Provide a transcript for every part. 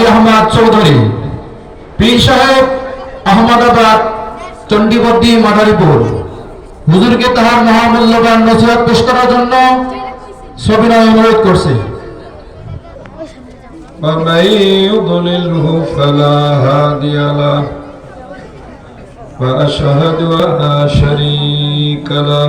আলী আহমদ চৌধুরী পীর সাহেব আহমদাবাদ চণ্ডীবদ্দী মাদারীপুর হুজুরকে তাহার মহামূল্যবান নসিহত পেশ করার জন্য সবিনয় অনুরোধ করছে ومن يضلله فلا هادي له وأشهد أن لا شريك له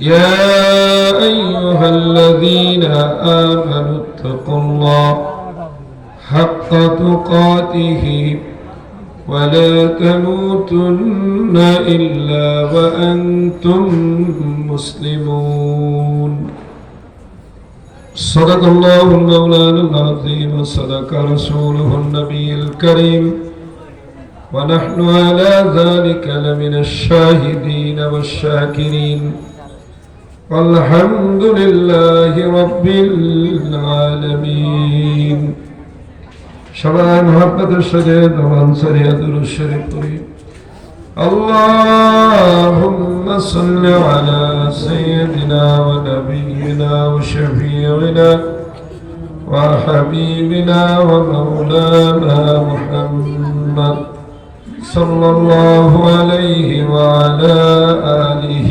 يا أيها الذين آمنوا اتقوا الله حق تقاته ولا تموتن إلا وأنتم مسلمون صدق الله المولان العظيم وصدق رسوله النبي الكريم ونحن على ذلك لمن الشاهدين والشاكرين والحمد لله رب العالمين সবাই মোহাম্মদের সাথে দমান সারিয়া দুরুদ শরীফ পড়ি اللهم صل على سيدنا ونبينا وشفيعنا وحبيبنا ومولانا محمد صلى الله عليه وعلى آله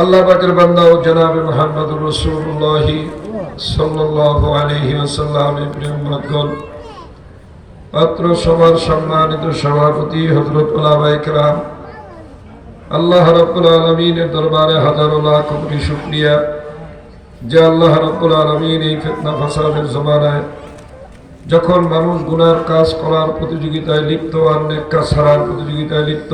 আল্লাহ পাকের বান্দা ও জনাবে মোহাম্মদুর রসুল্লাহ সাল্লাল্লাহু আলাইহি ওয়াসাল্লামের প্রিয় উম্মতগণ। পাত্র, সবার সম্মানিত সভাপতি হজরত ওলামাইকরাম আল্লাহ রব্বুল আলমিনের দরবারে হাজারো লাখ কোটি শুক্রিয়া যে আল্লাহ রব্বুল আলমিন এই ফেতনা ফাসাদের জমানায় যখন মানুষ গুনার কাজ করার প্রতিযোগিতায় লিপ্ত আর নেক ছাড়ার প্রতিযোগিতায় লিপ্ত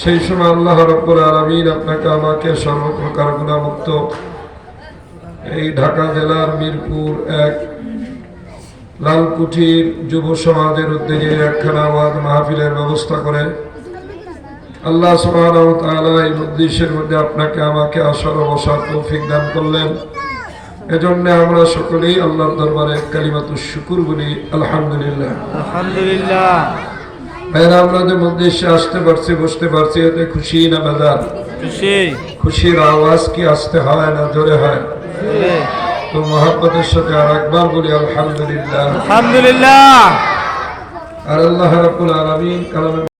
সেই সময় আল্লাহ রব্বুল আলমিন আপনাকে আমাকে সর্বপ্রকার গুণামুক্ত। এই ঢাকা জেলার মিরপুর এক লালকুঠির যুব সমাজের উদ্যোগে একখানা আওয়াজ মাহফিলের ব্যবস্থা করে। আল্লাহ তাআলা এই উদ্দেশ্যের মধ্যে আপনাকে আমাকে আসার ও বসার তৌফিক দান করলেন। এজন্য আমরা সকলেই আল্লাহর দরবারে কালিমাতু শুকুর বলি, আলহামদুলিল্লাহ। আলহামদুলিল্লাহ। ভাইরা আমরা যে উদ্দেশ্যে আসতে পারছি বসতে পারছি এতে খুশি না বেদার খুশি। খুশির আওয়াজ কি আসতে হয় না জোরে হয়? তো মহাব্বতের সাথে আর একবার বলি আলহামদুলিল্লাহ। আলহামদুলিল্লাহ। আর আল্লাহ রাবুল আলমিন কালামে